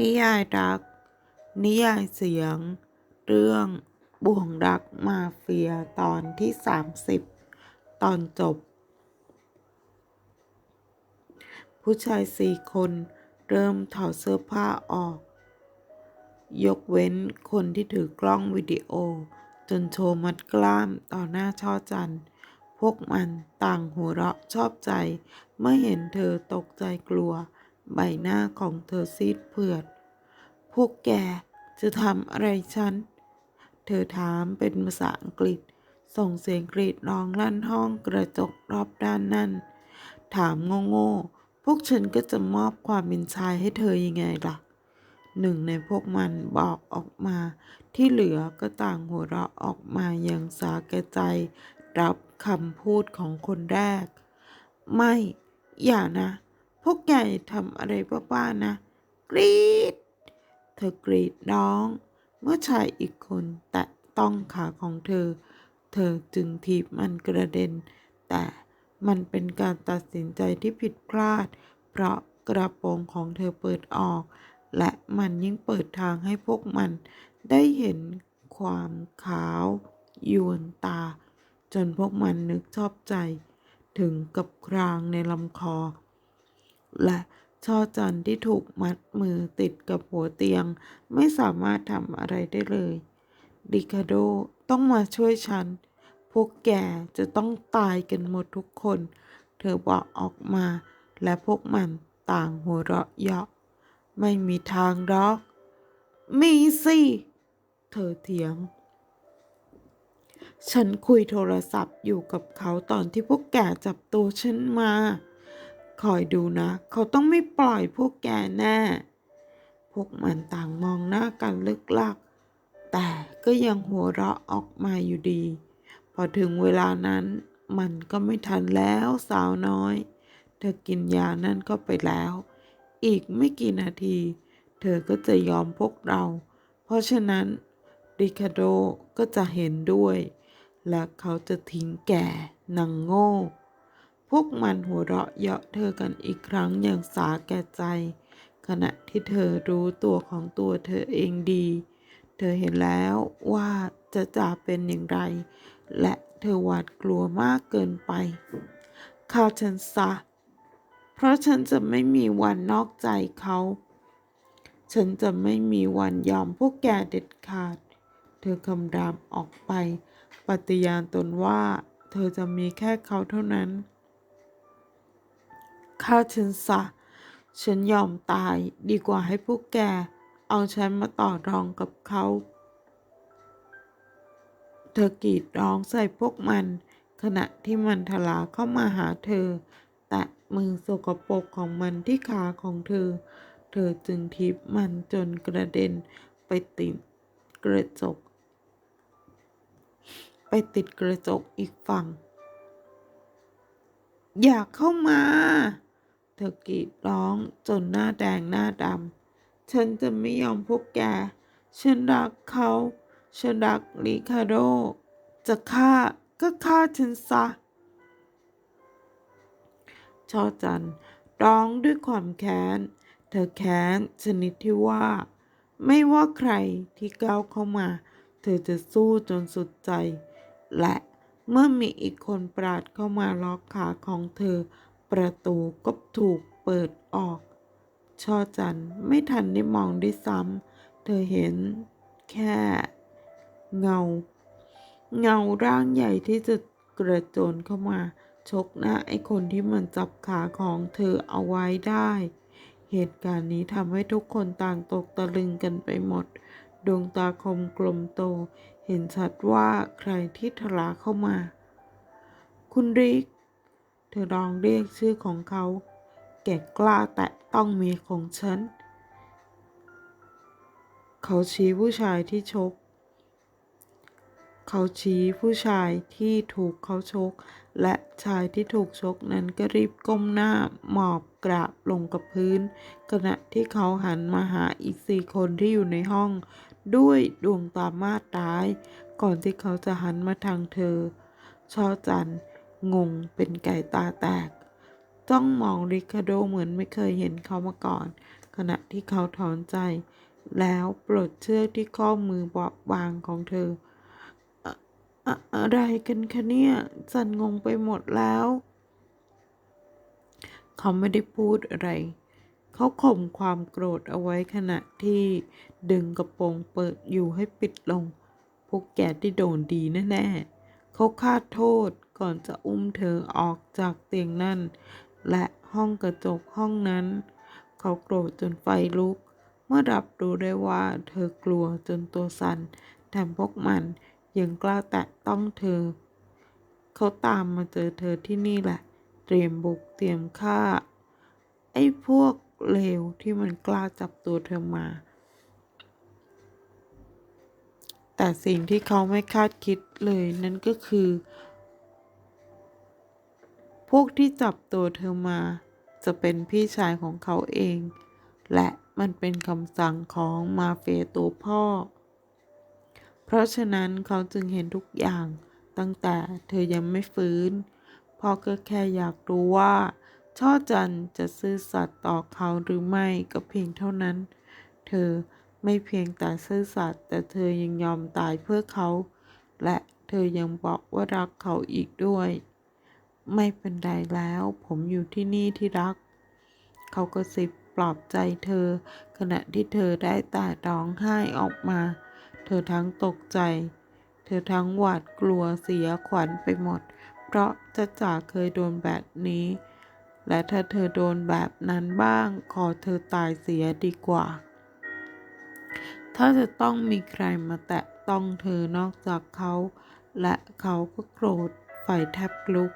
นิยายรัก นิยายเสียง เรื่องบ่วงรักมาเฟียตอนที่ 30 ตอนจบ ผู้ชายสี่คนเริ่มถอดเสื้อผ้าออก ยกเว้นคนที่ถือกล้องวิดีโอ จนโชว์มัดกล้ามต่อหน้าช่อจันทร์พวกมันต่างหัวเราะชอบใจ เมื่อเห็นเธอตกใจกลัว ใบหน้าของเธอซีดเผือด พวกแกจะทำอะไรฉัน เธอถามเป็นภาษาอังกฤษ ส่งเสียงกรีดร้องลั่นห้องกระจกรอบด้านนั่น ถามโง่ๆ พวกฉันก็จะมอบความเป็นชายให้เธอยังไงล่ะ หนึ่งในพวกมันบอกออกมา ที่เหลือก็ต่างหัวเราะออกมาอย่างสาแก่ใจ รับคำพูดของคนแรก ไม่ อย่านะ พวกแกอย่ทำอะไรบ้าๆนะ กรีด เธอกรีดร้อง เมื่อชายอีกคนแตะต้องขาของเธอ เธอจึงถีบมันกระเด็น แต่มันเป็นการตัดสินใจที่ผิดพลาด เพราะกระโปรงของเธอเปิดออก และมันยิ่งเปิดทางให้พวกมัน ได้เห็นความขาว ยวนตา จนพวกมันนึกชอบใจ ถึงกับครางในลำคอ และช่อจันที่ถูกมัดมือติดกับหัวเตียง ไม่สามารถทำอะไรได้เลย ดิคาโดต้องมาช่วยฉัน พวกแกจะต้องตายกันหมดทุกคน เธอบอกออกมา และพวกมันต่างหัวเราะเยาะ ไม่มีทางหรอก มีสิ เธอเถียง ฉันคุยโทรศัพท์อยู่กับเขาตอนที่พวกแกจับตัวฉันมา คอยดูนะ เขาต้องไม่ปล่อยพวกแกแน่ พวกมันต่างมองหน้ากันลึกลัก แต่ก็ยังหัวเราะออกมาอยู่ดี พอถึงเวลานั้นมันก็ไม่ทันแล้วสาวน้อย เธอกินยานั่นเข้าไปแล้ว อีกไม่กี่นาที เธอก็จะยอมพวกเรา เพราะฉะนั้นริคาโดก็จะเห็นด้วย และเขาจะทิ้งแก่นางโง่ วกมันหัวเราะเยาะเธอกันอีกครั้งอย่างสาแก่ใจ ขณะที่เธอรู้ตัวของตัวเธอเองดี เธอเห็นแล้วว่าจะจ่าเป็นอย่างไร และเธอหวาดกลัวมากเกินไปฆ่าฉันซะ เพราะฉันจะไม่มีวันนอกใจเขา ฉันจะไม่มีวันยอมพวกแกเด็ดขาด เธอคำรามออกไป ปฏิญาณตนว่า เธอจะมีแค่เขาเท่านั้น ฆ่าฉันซะ ฉันยอมตายดีกว่าให้พวกแก เอาฉันมาต่อรองกับเขา เธอกรีดร้องใส่พวกมัน ขณะที่มันทลาเข้ามาหาเธอ แตะมือสกปรกของมันที่ขาของเธอ เธอจึงทิบมันจนกระเด็นไปติดกระจก ไปติดกระจกอีกฝั่ง อยากเข้ามา เธอกรีดร้องจนหน้าแดงหน้าดำ ฉันจะไม่ยอมพวกแก ฉันรักเขา ฉันรักลิคาโด จะฆ่าก็ฆ่าฉันซะ ชอจันร้องด้วยความแค้น เธอแค้นชนิดที่ว่า ไม่ว่าใครที่ก้าวเข้ามา เธอจะสู้จนสุดใจ และเมื่อมีอีกคนปราดเข้ามาล็อกขาของเธอ ประตูก็ถูกเปิดออก ชอจันไม่ทันได้มองได้วยซ้ำ เธอเห็นแค่ เงา เงาร่างใหญ่ที่จะกระโจนเข้ามา ชกหน้าไอ้คนที่มันจับขาของเธอเอาไว้ได้ เหตุการณ์นี้ทำให้ทุกคนต่างตกตะลึงกันไปหมด ดวงตาคมกลมโต เห็นชัดว่าใครที่ทลาเข้ามา คุณริก เธอร้องเรียกชื่อของเขา แก่กล้าแตะต้องเมียของฉัน เขาชี้ผู้ชายที่ชก เขาชี้ผู้ชายที่ถูกเขาชก และชายที่ถูกชกนั้นก็รีบก้มหน้าหมอบกราบลงกับพื้น ขณะที่เขาหันมาหาอีกสี่คนที่อยู่ในห้อง ด้วยดวงตามาดร้าย ก่อนที่เขาจะหันมาทางเธอ ชอจันทร์ งงเป็นไก่ตาแตกจ้องมองริคาโดเหมือนไม่เคยเห็นเขามาก่อน ขณะที่เขาถอนใจ แล้วปลดเชือกที่ข้อมือบอบบางของเธออะอะอะไรกันคะเนี่ยสันงงไปหมดแล้ว เขาไม่ได้พูดอะไร เขาข่มความโกรธเอาไว้ขณะที่ดึงกระโปรงเปิดอยู่ให้ปิดลง พวกแกที่โดนดีแน่ๆเขาคาดโทษ ก่อนจะอุ้มเธอออกจากเตียงนั่น และห้องกระจกห้องนั้น เขาโกรธจนไฟลุก เมื่อรับรู้ได้ว่าเธอกลัวจนตัวสั่นแถมพวกมันยังกล้าแตะต้องเธอ เขาตามมาเจอเธอที่นี่แหละ เตรียมบุกเตรียมฆ่า ไอ้พวกเลวที่มันกล้าจับตัวเธอมา แต่สิ่งที่เขาไม่คาดคิดเลยนั่นก็คือ พวกที่จับตัวเธอมา จะเป็นพี่ชายของเขาเอง และมันเป็นคำสั่งของมาเฟียตัวพ่อ เพราะฉะนั้นเขาจึงเห็นทุกอย่างตั้งแต่เธอยังไม่ฟื้นพ่อก็แค่อยากรู้ว่า ช่อจันจะซื่อสัตย์ต่อเขาหรือไม่ก็เพียงเท่านั้น เธอไม่เพียงแต่ซื่อสัตย์แต่เธอยังยอมตายเพื่อเขา และเธอยังบอกว่ารักเขาอีกด้วย ไม่เป็นไรแล้ว ผมอยู่ที่นี่ที่รัก เขาก็สิบปลอบใจเธอ ขณะที่เธอได้แต่ร้องไห้ออกมา เธอทั้งตกใจ เธอทั้งหวาดกลัวเสียขวัญไปหมด เพราะจะจ่าเคยโดนแบบนี้ และถ้าเธอโดนแบบนั้นบ้าง ขอเธอตายเสียดีกว่า ถ้าจะต้องมีใครมาแตะต้องเธอนอกจากเขา และเขาก็โกรธไฟแทบลุก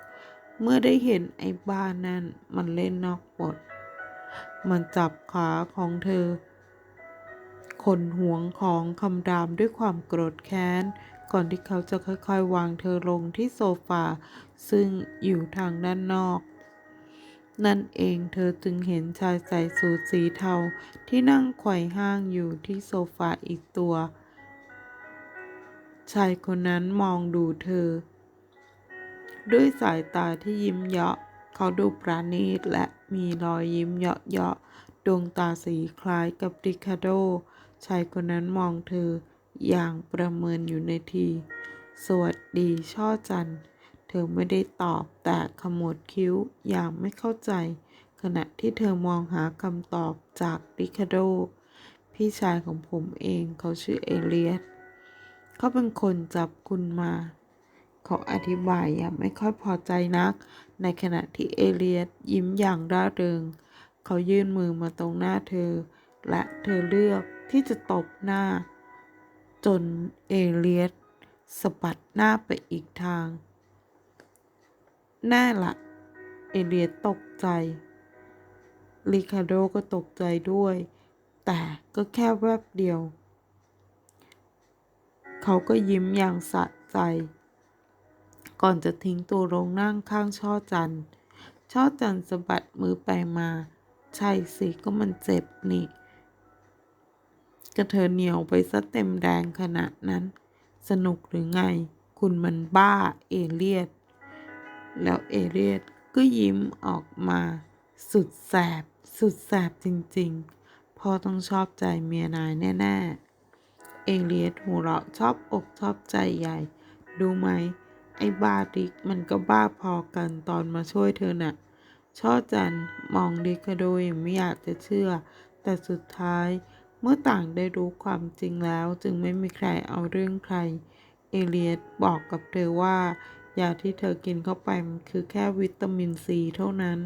เมื่อได้เห็นไอ้บ้านนั่นมันเล่นนอกบท มันจับขาของเธอ คนหวงของคำรามด้วยความโกรธแค้น ก่อนที่เขาจะค่อยๆ วางเธอลงที่โซฟา ซึ่งอยู่ทางด้านนอก นั่นเองเธอจึงเห็นชายใส่สูทสีเทาที่นั่งไขว่ห้างอยู่ที่โซฟาอีกตัว ชายคนนั้นมองดูเธอ ด้วยสายตาที่ยิ้มเยาะ เขาดูปราณีตและมีรอยยิ้มเยาะๆดวงตาสีคล้ายกับริคาโด ชายคนนั้นมองเธออย่างประเมินอยู่ในที สวัสดีช่อจัน เธอไม่ได้ตอบแต่ขมวดคิ้วอย่างไม่เข้าใจ ขณะที่เธอมองหาคำตอบจากริคาโด พี่ชายของผมเองเขาชื่อเอเลียสเขาเป็นคนจับคุณมา เขาอธิบายอย่างไม่ค่อยพอใจนัก ในขณะที่เอเลียสยิ้มอย่างร่าเริง เขายื่นมือมาตรงหน้าเธอ และเธอเลือกที่จะตบหน้า จนเอเลียสสะบัดหน้าไปอีกทาง แน่ละ เอเลียสตกใจ ริคาโดก็ตกใจด้วย แต่ก็แค่แวบเดียว เขาก็ยิ้มอย่างสะใจ ก่อนจะทิ้งตัวลงนั่งข้างช่อจัน ช่อจันสะบัดมือไปมา ใช่สิก็มันเจ็บนี่ กระเธอเหนียวไปซะเต็มแรงขนาดนั้น สนุกหรือไง คุณมันบ้าเอเลียด แล้วเอเลียดก็ยิ้มออกมา สุดแสบ สุดแสบจริงๆ พ่อต้องชอบใจเมียนายแน่ ๆ เอเลียดหัวเราะชอบอกชอบใจใหญ่ ดูไหม ไอ้บ้าดิกมันก็บ้าพอกันตอนมาช่วยเธอน่ะ ช่อจันมองดิคาโดอย่างไม่อยากจะเชื่อ แต่สุดท้ายเมื่อต่างได้รู้ความจริงแล้วจึงไม่มีใครเอาเรื่องใคร เอเลียสบอกกับเธอว่ายาที่เธอกินเข้าไปมันคือแค่วิตามินซีเท่านั้น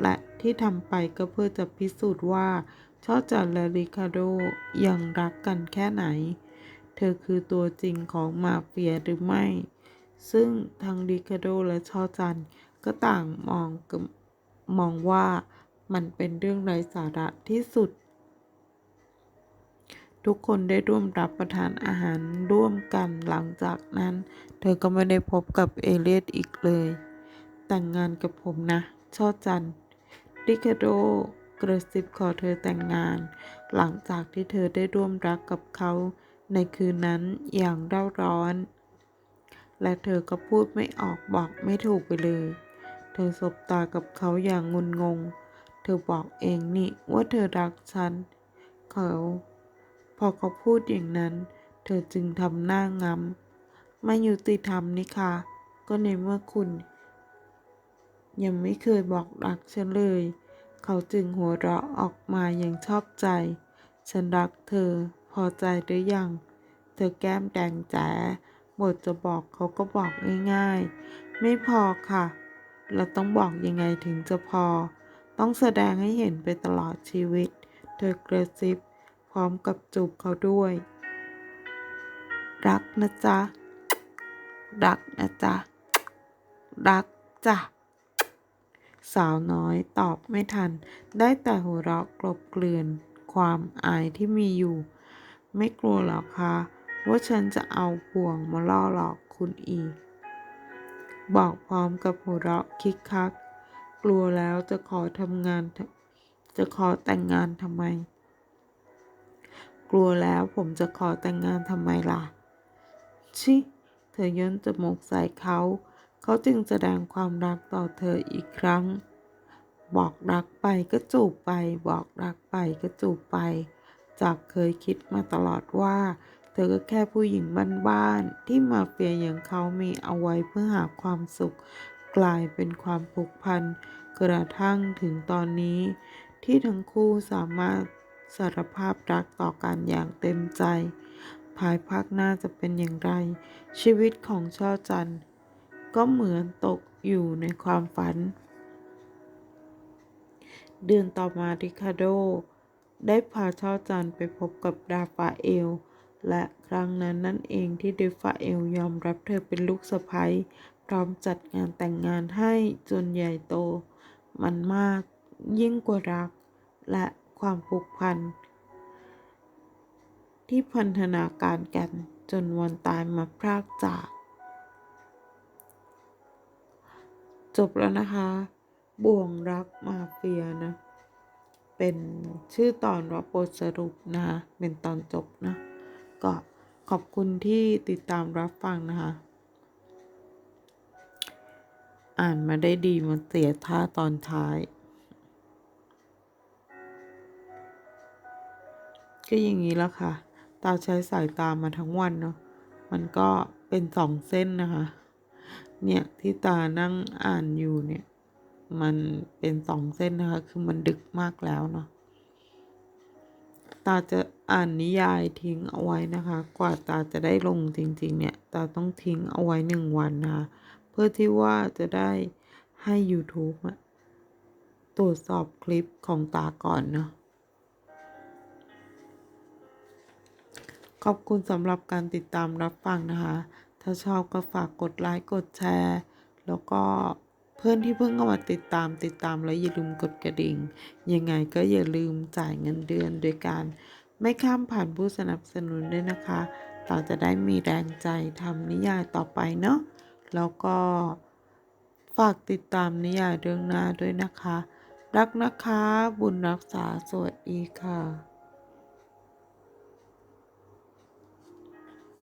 และที่ทำไปก็เพื่อจะพิสูจน์ว่าช่อจันและริคาโดยังรักกันแค่ไหน เธอคือตัวจริงของมาเฟียหรือไม่ ซึ่งทั้งริคาโดและชอจันก็ต่างมองกับมองว่ามันเป็นเรื่องไร้สาระที่สุด ทุกคนได้ร่วมรับประทานอาหารร่วมกันหลังจากนั้น เธอก็ไม่ได้พบกับเอเลียสอีกเลย แต่งงานกับผมนะ ชอจันทร์ริคาโดกระซิบขอเธอแต่งงาน หลังจากที่เธอได้ร่วมรักกับเขาในคืนนั้นอย่างเร่าร้อน และเธอก็พูดไม่ออกบอกไม่ถูกไปเลย เธอสบตากับเขาอย่างงุนงง เธอบอกเองนี่ว่าเธอรักฉัน เขา พอเขาพูดอย่างนั้น เธอจึงทำหน้างำไม่ยุติธรรมนี่ค่ะก็ในเมื่อคุณ ยังไม่เคยบอกรักฉันเลย เขาจึงหัวเราะออกมาอย่างชอบใจ ฉันรักเธอ พอใจหรือยัง เธอแก้มแดงแจ๋ บทจะบอกเขาก็บอกง่ายๆ ไม่พอค่ะ เราต้องบอกยังไงถึงจะพอ ต้องแสดงให้เห็นไปตลอดชีวิต เธอกระซิบ พร้อมกับจูบเขาด้วย รักนะจ๊ะ รักนะจ๊ะ รักจ้ะ สาวน้อยตอบไม่ทัน ได้แต่หัวเราะกลบเกลื่อนความอายที่มีอยู่ ไม่กลัวหรอกคะ ว่าฉันจะเอาบ่วงมาล่อหลอกคุณอีก บอกพร้อมกับหัวเราะคิกคัก กลัวแล้วจะขอทำงาน จะขอแต่งงานทำไม กลัวแล้วผมจะขอแต่งงานทำไมล่ะ ชิ เธอย้อนจมูกใส่เขา เขาจึงแสดงความรักต่อเธออีกครั้ง บอกรักไปก็จูบไป บอกรักไปก็จูบไป จากเคยคิดมาตลอดว่า เธอก็แค่ผู้หญิงบ้านๆที่มาเฟียอย่างเขามีเอาไว้เพื่อหาความสุข กลายเป็นความผูกพัน กระทั่งถึงตอนนี้ ที่ทั้งคู่สามารถสารภาพรักต่อกันอย่างเต็มใจ ภายภาคหน้าจะเป็นอย่างไร ชีวิตของช่อจันก็เหมือนตกอยู่ในความฝัน เดือนต่อมาริคาโด ได้พาช่อจันไปพบกับดาฟาเอล และครั้งนั้นนั่นเองที่เดฟาเอลยอมรับเธอเป็นลูกสะใภ้พร้อมจัดงานแต่งงานให้จนใหญ่โต มันมากยิ่งกว่ารัก และความผูกพัน ที่พันธนาการกันจนวันตายมาพรากจาก จบแล้วนะคะ บ่วงรักมาเฟียนะ เป็นชื่อตอนว่าบทสรุปนะ เป็นตอนจบนะ ก็ขอบคุณที่ติดตามรับฟังนะคะ อ่านมาได้ดีมันเสียท่าตอนท้าย ก็อย่างนี้แล้วค่ะ ตาใช้สายตามาทั้งวันเนาะ มันก็เป็นสองเส้นนะคะ เนี่ยที่ตานั่งอ่านอยู่เนี่ย มันเป็นสองเส้นนะคะ คือมันดึกมากแล้วเนาะ ตาจะอ่านนิยายทิ้งเอาไว้นะคะ กว่าตาจะได้ลงจริง ๆ เนี่ย ตาต้องทิ้งเอาไว้หนึ่งวันนะคะเพื่อที่ว่าจะได้ให้ YouTube ตรวจสอบคลิปของตาก่อนเนาะขอบคุณสำหรับการติดตามรับฟังนะคะ ถ้าชอบก็ฝากกดไลค์ กดแชร์ แล้วก็ พื่อนที่เพิ่งเข้ามาติดตามติดตามแล้วอย่าลืมกดกระดิ่ง ยังไงก็อย่าลืมจ่ายเงินเดือนโดยการ ไม่ข้ามผ่านผู้สนับสนุนด้วยนะคะ เราจะได้มีแรงใจทำนิยายต่อไปเนาะแล้วก็ฝากติดตามนิยายเรื่องหน้าด้วยนะคะ รักนะคะ บุญรักษาสวัสดีค่ะ